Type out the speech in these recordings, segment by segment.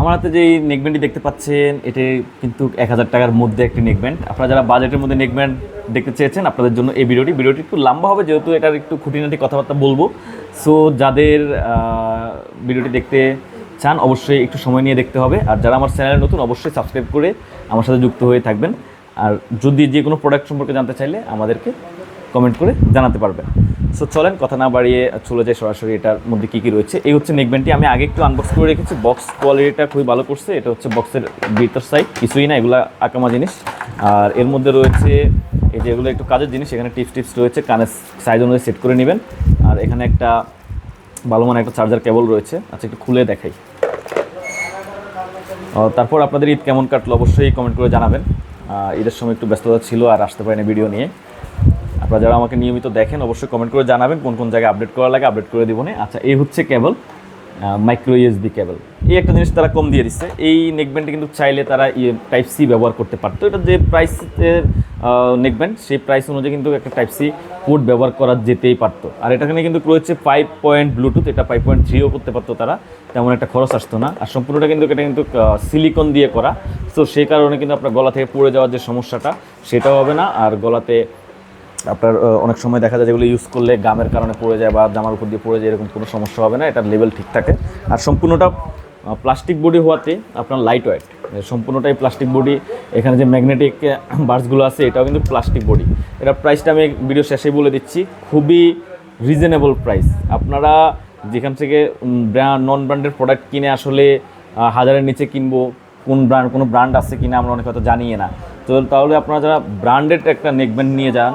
আমার হাতে যে নেকব্যান্ডটি দেখতে পাচ্ছেন, এটি কিন্তু এক হাজার টাকার মধ্যে একটি নেকব্যান্ড আপনারা যারা বাজেটের মধ্যে নেকব্যান্ড দেখতে চেয়েছেন, আপনাদের জন্য এই ভিডিওটি। ভিডিওটি একটু লম্বা হবে, যেহেতু এটার একটু খুঁটিনাটি কথাবার্তা বলব। সো যাদের ভিডিওটি দেখতে চান, অবশ্যই একটু সময় নিয়ে দেখতে হবে। আর যারা আমার চ্যানেলে নতুন, অবশ্যই সাবস্ক্রাইব করে আমার সাথে যুক্ত হয়ে থাকবেন। আর যদি যে কোনো প্রোডাক্ট সম্পর্কে জানতে চাইলে আমাদেরকে কমেন্ট করে জানাতে পারবেন। সো চলেন, কথা না বাড়িয়ে চলে যাই সরাসরি এটার মধ্যে কী কী রয়েছে। এই হচ্ছে নেকব্যান্ডটি আমি আগে একটু আনবক্স করে রেখেছি। বক্স কোয়ালিটিটা খুবই ভালো করছে। এটা হচ্ছে বক্সের ভিতর সাইড কিছুই না, এগুলা আকামা জিনিস। আর এর মধ্যে রয়েছে এই যে এগুলো একটু কাজের জিনিস। এখানে টিপস টিপস রয়েছে। কানের সাইজ অনুযায়ী সেট করে নেবেন। আর এখানে একটা ভালো মানে একটা চার্জার কেবল রয়েছে। আচ্ছা একটু খুলে দেখাই। তারপর আপনাদের ঈদ কেমন কাটলো অবশ্যই কমেন্ট করে জানাবেন। ঈদের সময় একটু ব্যস্ততা ছিল আর আসতে পারিনি ভিডিও নিয়ে। আপনারা যারা আমাকে নিয়মিত দেখেন, অবশ্যই কমেন্ট করে জানাবেন কোন কোন জায়গায় আপডেট করা লাগে আপডেট করে দিব আচ্ছা এই হচ্ছে কেবল মাইক্রো ইউএসবি কেবল এই একটা জিনিস তারা কম দিয়ে দিচ্ছে। এই নেকব্যান্ডে কিন্তু চাইলে তারা ইয়ে টাইপ সি ব্যবহার করতে পারতো। এটা যে প্রাইসের নেকব্যান্ড সেই প্রাইস অনুযায়ী কিন্তু একটা টাইপ সি পোর্ট ব্যবহার করা যেতেই পারতো। আর এটাখানে কিন্তু রয়েছে ফাইভ পয়েন্ট ব্লুটুথ এটা ফাইভ পয়েন্ট থ্রিও করতে পারতো তারা। তেমন একটা খরচ আসতো না। আর সম্পূর্ণটা কিন্তু, এটা কিন্তু সিলিকন দিয়ে করা। তো সেই কারণে কিন্তু আপনার গলা থেকে পড়ে যাওয়ার যে সমস্যাটা, সেটাও হবে না। আর গলাতে আপনার অনেক সময় দেখা যায় যেগুলো ইউজ করলে গামের কারণে পড়ে যায় বা জামার উপর দিয়ে পড়ে যায় এরকম কোনো সমস্যা হবে না, এটার লেভেল ঠিক থাকে। আর সম্পূর্ণটা প্লাস্টিক বডি হওয়াতে আপনার লাইট ওয়েট সম্পূর্ণটাই প্লাস্টিক বডি এখানে যে ম্যাগনেটিক বার্সগুলো আছে, এটাও কিন্তু প্লাস্টিক বডি এটার প্রাইসটা আমি ভিডিও শেষেই বলে দিচ্ছি, খুবই রিজনেবল প্রাইস আপনারা যেখান থেকে ব্র্যান্ড নন ব্র্যান্ডের প্রোডাক্ট কিনে আসলে হাজারের নিচে কিনবো, কোন ব্র্যান্ড কোনো ব্র্যান্ড আছে কিনা আমরা অনেক হয়তো জানিয়ে না। তো তাহলে আপনারা যারা ব্র্যান্ডেড একটা নেকব্যান্ড নিয়ে যান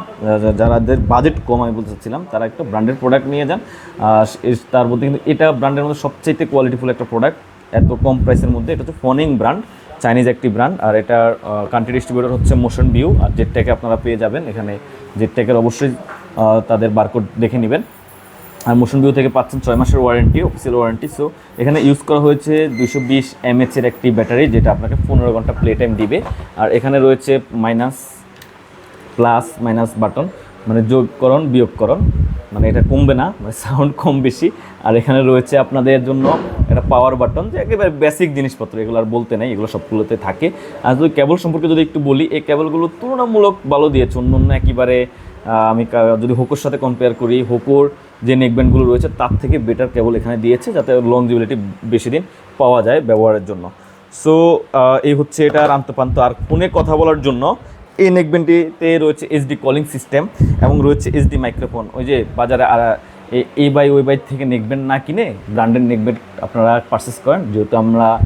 যারাদের বাজেট কম, আমি বলতে চাচ্ছিলাম, তারা একটা ব্র্যান্ডেড প্রোডাক্ট নিয়ে যান। তার মধ্যে কিন্তু এটা ব্র্যান্ডের মধ্যে সবচেয়ে কোয়ালিটিফুল একটা প্রোডাক্ট এত কম প্রাইসের মধ্যে, এটা হচ্ছে ফনিং ব্র্যান্ড চাইনিজ একটি ব্র্যান্ড আর এটার কান্ট্রি ডিস্ট্রিবিউটর হচ্ছে মোশন ভিউ আর জেটটেকে আপনারা পেয়ে যাবেন। এখানে জেটটেকের অবশ্যই তাদের বারকোড দেখে নেবেন। আর মোশন ভিউ থেকে পাচ্ছেন ছয় মাসের ওয়ারেন্টি অফিসিয়াল ওয়ারেন্টি সো এখানে ইউজ করা হয়েছে দুশো বিশ এমএচের একটি ব্যাটারি যেটা আপনাকে পনেরো ঘণ্টা প্লে টাইম দিবে। আর এখানে রয়েছে মাইনাস প্লাস মাইনাস বাটন মানে যোগকরণ, বিয়োগকরণ মানে এটা কমবে না মানে সাউন্ড কম বেশি। আর এখানে রয়েছে আপনাদের জন্য একটা পাওয়ার বাটন যে একেবারে বেসিক জিনিসপত্র, এগুলো আর বলতে নেই, এগুলো সবগুলোতে থাকে। আর যদি কেবল সম্পর্কে যদি একটু বলি, এই কেবলগুলো তুলনামূলক ভালো দিয়েছে অন্য অন্য একেবারে আমি যদি হোকোর সাথে কম্পেয়ার করি হোকোর যে নেকব্যান্ডগুলো রয়েছে, তার থেকে বেটার কেবল এখানে দিয়েছে যাতে লংজিবিলিটি বেশি দিন পাওয়া যায় ব্যবহারের জন্য। সো এই হচ্ছে এটার আন্তপান্ত আর ফোনে কথা বলার জন্য এই নেকব্যান্ডটিতে রয়েছে এইচডি কলিং সিস্টেম এবং রয়েছে এইচডি মাইক্রোফোন ওই যে বাজারে আর, এ- এই বাই ওই বাই থেকে নেকব্যান্ড না কিনে ব্র্যান্ডের নেকব্যান্ড আপনারা পারচেস করেন। যেহেতু আমরা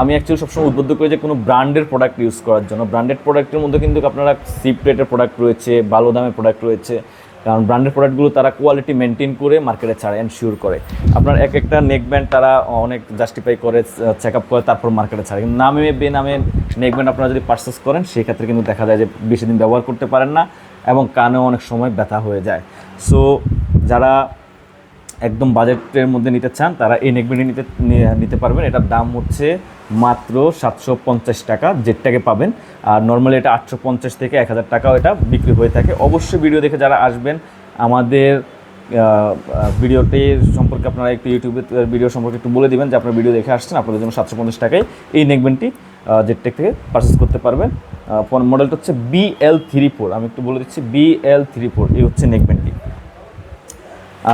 আমি অ্যাকচুয়ালি সবসময় উদ্বুদ্ধ করি যে কোনো ব্র্যান্ডের প্রোডাক্ট ইউজ করার জন্য। ব্র্যান্ডেড প্রোডাক্টের মধ্যে কিন্তু আপনারা সিপ রেটের প্রোডাক্ট রয়েছে ভালো দামের প্রোডাক্ট রয়েছে কারণ ব্র্যান্ডের প্রোডাক্টগুলো তারা কোয়ালিটি মেনটেন করে মার্কেটে ছাড়ে এনশিওর করে। আপনার এক একটা নেক ব্যান্ড তারা অনেক জাস্টিফাই করে চেক আপ করে, তারপর মার্কেটে ছাড়ে। কিন্তু নামে বেনামে নেক ব্যান্ড আপনারা যদি পার্সেস করেন, সেক্ষেত্রে কিন্তু দেখা যায় যে বেশি দিন ব্যবহার করতে পারেন না এবং কানেও অনেক সময় ব্যথা হয়ে যায়। সো যারা একদম বাজেটের মধ্যে নিতে চান, তারা এই নেকবেন্ডি নিতে নিতে পারবেন। এটার দাম হচ্ছে মাত্র সাতশো পঞ্চাশ টাকা, জেটটাকে পাবেন। আর নর্মালি এটা আটশো পঞ্চাশ থেকে এক হাজার টাকাও এটা বিক্রি হয়ে থাকে। অবশ্যই ভিডিও দেখে যারা আসবেন, আমাদের ভিডিওটি সম্পর্কে আপনারা একটু ইউটিউবে ভিডিও সম্পর্কে একটু বলে দেবেন যে আপনার ভিডিও দেখে আসছেন, আপনাদের জন্য সাতশো পঞ্চাশ টাকায় এই নেকবেন্ডটি জেটটেক থেকে পারচেস করতে পারবেন। মডেলটা হচ্ছে বিএল থ্রি ফোর আমি একটু বলে দিচ্ছি বিএল থ্রি ফোর এই হচ্ছে নেকবেন্ডটি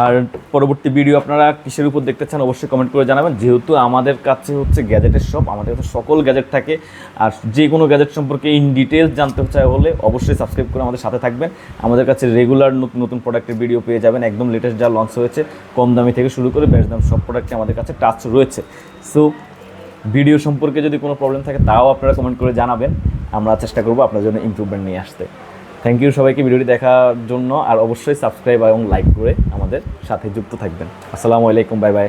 আর পরবর্তী ভিডিও আপনারা কিসের উপর দেখতে চান অবশ্যই কমেন্ট করে জানাবেন। যেহেতু আমাদের কাছে হচ্ছে গ্যাজেটের শপ আমাদের কাছে সকল গ্যাজেট থাকে। আর যে কোনো গ্যাজেট সম্পর্কে ইন ডিটেলস জানতে চাই হলে অবশ্যই সাবস্ক্রাইব করে আমাদের সাথে থাকবেন। আমাদের কাছে রেগুলার নতুন নতুন প্রোডাক্টের ভিডিও পেয়ে যাবেন। একদম লেটেস্ট যা লঞ্চ হয়েছে, কম দামি থেকে শুরু করে বেশ দাম সব প্রোডাক্টে আমাদের কাছে টাচ রয়েছে। সো ভিডিও সম্পর্কে যদি কোনো প্রবলেম থাকে, তাও আপনারা কমেন্ট করে জানাবেন। আমরা চেষ্টা করব আপনার জন্য ইমপ্রুভমেন্ট নিয়ে আসতে। থ্যাংক ইউ সবাইকে ভিডিওটি দেখার জন্য, আর অবশ্যই সাবস্ক্রাইব এবং লাইক করে আমাদের সাথে যুক্ত থাকবেন। আসসালামু আলাইকুম বাই বাই